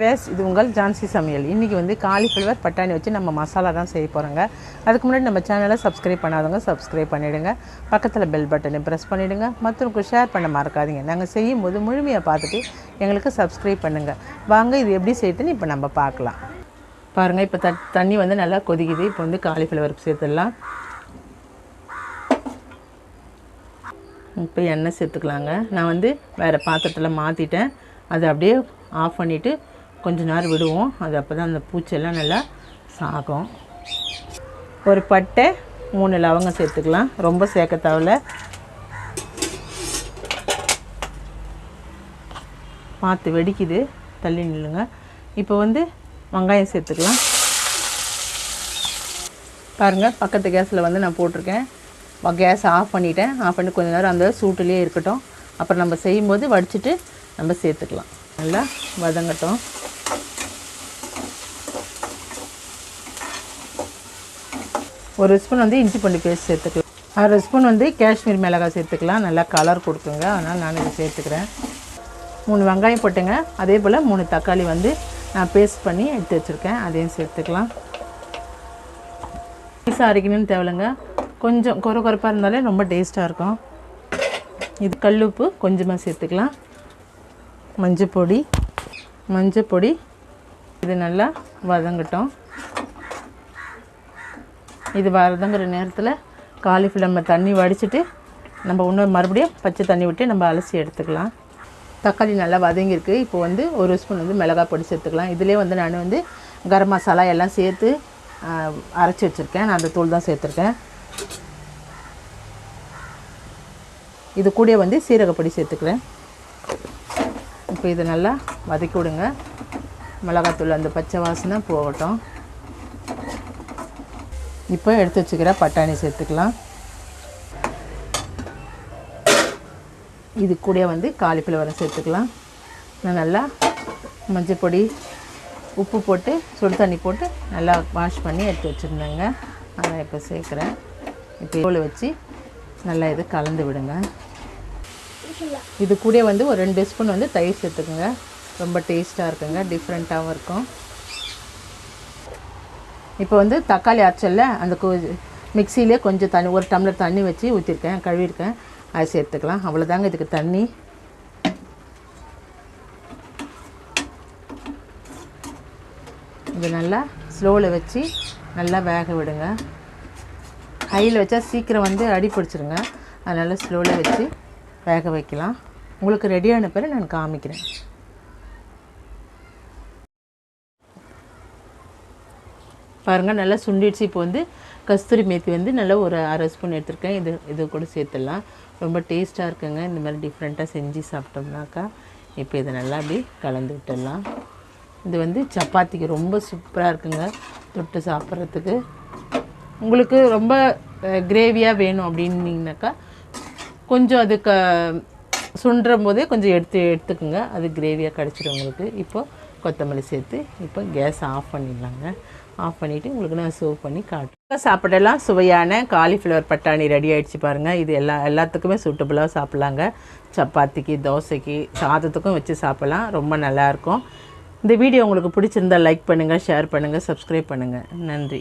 Ways இது உங்கள் ஜான்சி சமையல். இன்றைக்கி வந்து காலிஃப்ளவர் பட்டாணி வச்சு நம்ம மசாலா தான் செய்ய போகிறோங்க அதுக்கு முன்னாடி நம்ம சேனலை சப்ஸ்கிரைப் பண்ணாதவங்க சப்ஸ்கிரைப் பண்ணிவிடுங்க பக்கத்தில் பெல் பட்டனை ப்ரெஸ் பண்ணிவிடுங்க மற்றவங்களுக்கு ஷேர் பண்ண மறக்காதீங்க. நாங்கள் செய்யும் போது முழுமையாக பார்த்துட்டு எங்களுக்கு சப்ஸ்கிரைப் பண்ணுங்கள் வாங்க இது எப்படி செய்யுதுன்னு இப்போ நம்ம பார்க்கலாம். பாருங்கள் இப்போ த தண்ணி வந்து நல்லா கொதிக்குது. இப்போ வந்து காலிஃப்ளவர் சேர்த்துடலாம். இப்போ எண்ணெய் சேர்த்துக்கலாங்க. நான் வந்து வேறு பாத்திரத்தில் மாற்றிட்டேன் அதை அப்படியே ஆஃப் பண்ணிவிட்டு கொஞ்ச நேரம் விடுவோம். அது அப்போ தான் அந்த பூச்செல்லாம் நல்லா சாகும். ஒரு பட்டை மூணு லவங்கம் சேர்த்துக்கலாம். ரொம்ப சேர்க்க தேவையில்ல. பார்த்து வெடிக்குது. தள்ளி நில்லுங்க. இப்போ வந்து வெங்காயம் சேர்த்துக்கலாம். பாருங்கள் பக்கத்து கேஸில் வந்து நான் போட்டிருக்கேன். கேஸ் ஆஃப் பண்ணிட்டேன். ஆஃப் பண்ணி கொஞ்ச நேரம் அந்த சூட்டுலேயே இருக்கட்டும். அப்புறம் நம்ம செய்யும்போது வடிச்சிட்டு நம்ம சேர்த்துக்கலாம். நல்லா வதங்கட்டும். ஒரு ஸ்பூன் வந்து இஞ்சி பூண்டு பேஸ்ட் சேர்த்துக்கலாம். அரை ஸ்பூன் வந்து காஷ்மீர் மிளகாய் சேர்த்துக்கலாம். நல்லா கலர் கொடுக்குங்க அதனால் நான் இதை சேர்த்துக்கிறேன். மூணு வெங்காயம் போட்டுங்க. அதே போல் மூணு தக்காளி வந்து நான் பேஸ்ட் பண்ணி எடுத்து வச்சுருக்கேன். அதையும் சேர்த்துக்கலாம். பீஸாக அரைக்கணும்னு தேவையில்லைங்க. கொஞ்சம் குறை குறைப்பாக இருந்தாலே ரொம்ப டேஸ்ட்டாக இருக்கும். இது கல்லுப்பு கொஞ்சமாக சேர்த்துக்கலாம். மஞ்சள் பொடி மஞ்சள் பொடி. இது நல்லா வதங்கட்டும். இது வரதுங்கிற நேரத்தில் காலிஃப்ளவர் நம்ம தண்ணி வடிச்சிட்டு நம்ம இன்னும் மறுபடியும் பச்சை தண்ணி விட்டு நம்ம அலசி எடுத்துக்கலாம். தக்காளி நல்லா வதங்கியிருக்கு. இப்போ வந்து ஒரு ஸ்பூன் வந்து மிளகாய் பொடி சேர்த்துக்கலாம். இதிலே வந்து நான் வந்து கரம் மசாலா எல்லாம் சேர்த்து அரைச்சி வச்சுருக்கேன். நான் அந்த தூள் தான் சேர்த்துருக்கேன். இது கூட வந்து சீரகப்பொடி சேர்த்துக்கிறேன். இப்போ இதை நல்லா வதக்கி விடுங்க. மிளகாத்தூள் அந்த பச்சை வாசனை போகட்டும். இப்போ எடுத்து வச்சுக்கிற பட்டாணி சேர்த்துக்கலாம். இது கூட வந்து காலிஃப்ளவரை சேர்த்துக்கலாம். நான் நல்லா மஞ்சள் பொடி உப்பு போட்டு சுடு தண்ணி போட்டு நல்லா வாஷ் பண்ணி எடுத்து வச்சுருந்தேங்க. அதை இப்போ சேர்க்குறேன். இப்போ இவ்வளோ வச்சு நல்லா இது கலந்து விடுங்க. இது கூட வந்து ஒரு ரெண்டு ஸ்பூன் வந்து தயிர் சேர்த்துக்குங்க. ரொம்ப டேஸ்ட்டாக இருக்குங்க டிஃப்ரெண்ட்டாகவும் இருக்கும். இப்போ வந்து தக்காளி அரைச்சல்ல அந்த மிக்சியிலே கொஞ்சம் தண்ணி ஒரு டம்ளர் தண்ணி வச்சு ஊற்றிருக்கேன் கழுவிருக்கேன் அதை சேர்த்துக்கலாம் அவ்வளோதாங்க இதுக்கு தண்ணி. இது நல்லா ஸ்லோவில் வச்சு நல்லா வேக விடுங்க. ஹையில் வச்சா சீக்கிரம் வந்து அடி பிடிச்சிருங்க. அதனால் ஸ்லோவில் வச்சு வேக வைக்கலாம். உங்களுக்கு ரெடியான பிறகு நான் காமிக்கிறேன். பாருங்கள் நல்லா சுண்டிடுச்சு. இப்போ வந்து கஸ்தூரி மேத்தி வந்து நல்லா ஒரு அரை ஸ்பூன் எடுத்துருக்கேன். இது இது கூட சேர்த்துடலாம். ரொம்ப டேஸ்ட்டாக இருக்குங்க. இந்த மாதிரி டிஃப்ரெண்ட்டாக செஞ்சு சாப்பிட்டோம்னாக்கா இப்போ இதை நல்லா அப்படி கலந்து விட்டுடலாம். இது வந்து சப்பாத்திக்கு ரொம்ப சூப்பராக இருக்குங்க. தொட்டு சாப்பிட்றதுக்கு. உங்களுக்கு ரொம்ப கிரேவியாக வேணும் அப்படின்னீங்கனாக்கா கொஞ்சம் அது க சுண்டுறும் போதே கொஞ்சம் எடுத்து எடுத்துக்குங்க. அது கிரேவியாக கிடச்சிடும் உங்களுக்கு. இப்போது கொத்தமல்லி சேர்த்து இப்போ கேஸ் ஆஃப் பண்ணிடலாங்க. ஆஃப் பண்ணிவிட்டு உங்களுக்கு நான் சர்வ் பண்ணி காட்டுறேன். சாப்பிடலாம். சுவையான காலிஃப்ளவர் பட்டாணி ரெடி ஆகிடுச்சு பாருங்கள் இது எல்லா எல்லாத்துக்குமே சூட்டபுளாக சாப்பிட்லாங்க. சப்பாத்திக்கு தோசைக்கு சாதத்துக்கும் வச்சு சாப்பிட்லாம். ரொம்ப நல்லாயிருக்கும் இந்த வீடியோ உங்களுக்கு பிடிச்சிருந்தா லைக் பண்ணுங்கள் ஷேர் பண்ணுங்கள் சப்ஸ்கிரைப் பண்ணுங்கள் நன்றி.